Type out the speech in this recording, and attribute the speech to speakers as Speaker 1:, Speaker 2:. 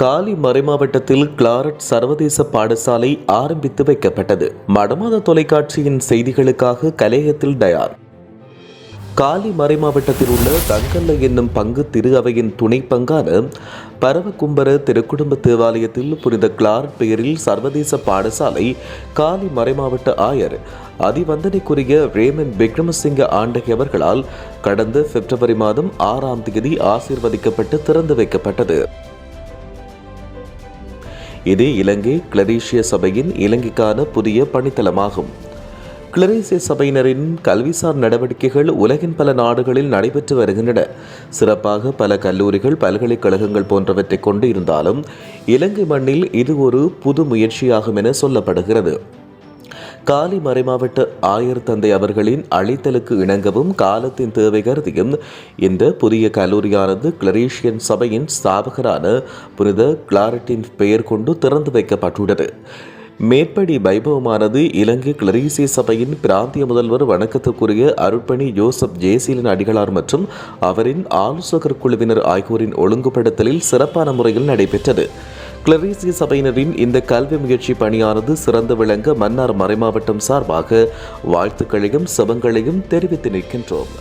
Speaker 1: காலி மறைமாவட்டத்தில் கிளாரட் சர்வதேச பாடசாலை ஆரம்பித்து வைக்கப்பட்டது. மடமாத தொலைக்காட்சியின் செய்திகளுக்காக கலையத்தில் டயார் காலி மறைமாவட்டத்தில் உள்ள தங்கல்ல என்னும் பங்கு திரு அவையின் துணை பங்கான பரவக்கும்பர திருக்குடும்ப தேவாலயத்தில் புனித கிளாரட் பெயரில் சர்வதேச பாடசாலை காலி மறைமாவட்ட ஆயர் அதிவந்தனைக்குரிய ரேமன் விக்ரமசிங்க ஆண்டகி அவர்களால் கடந்த பிப்ரவரி மாதம் ஆறாம் தேதி ஆசீர்வதிக்கப்பட்டு திறந்து வைக்கப்பட்டது. இது இலங்கை கிளரீஷிய சபையின் இலங்கைக்கான புதிய பணித்தளமாகும் கிளரீசிய சபையினரின் கல்விசார் நடவடிக்கைகள் உலகின் பல நாடுகளில் நடைபெற்று வருகின்றன. சிறப்பாக பல கல்லூரிகள் பல்கலைக்கழகங்கள் போன்றவற்றை கொண்டு இருந்தாலும் இலங்கை மண்ணில் இது ஒரு புது முயற்சியாகும் என சொல்லப்படுகிறது. காலி மறைமாவட்ட ஆயர் தந்தை அவர்களின் அழைத்தலுக்கு இணங்கவும் காலத்தின் தேவை கருதியும் இந்த புதிய கல்லூரியானது கிளரீஷியன் சபையின் ஸ்தாபகரான புனித கிளாரட்டின் பெயர் கொண்டு திறந்து வைக்கப்பட்டுள்ளது. மேற்படி வைபவமானது இலங்கை கிளரீசிய சபையின் பிராந்திய முதல்வர் வணக்கத்துக்குரிய அருட்பணி ஜோசப் ஜேசீலன் அடிகளார் மற்றும் அவரின் ஆலோசகர் குழுவினர் ஆகியோரின் ஒழுங்குபடுத்தலில் சிறப்பான முறையில் நடைபெற்றது. கிளரீசிய சபையினரின் இந்த கல்வி முயற்சி பணியானது சிறந்து விளங்க மன்னார் மறைமாவட்டம் சார்பாக வாழ்த்துக்களையும் சபங்களையும் தெரிவித்து நிற்கின்றோம்.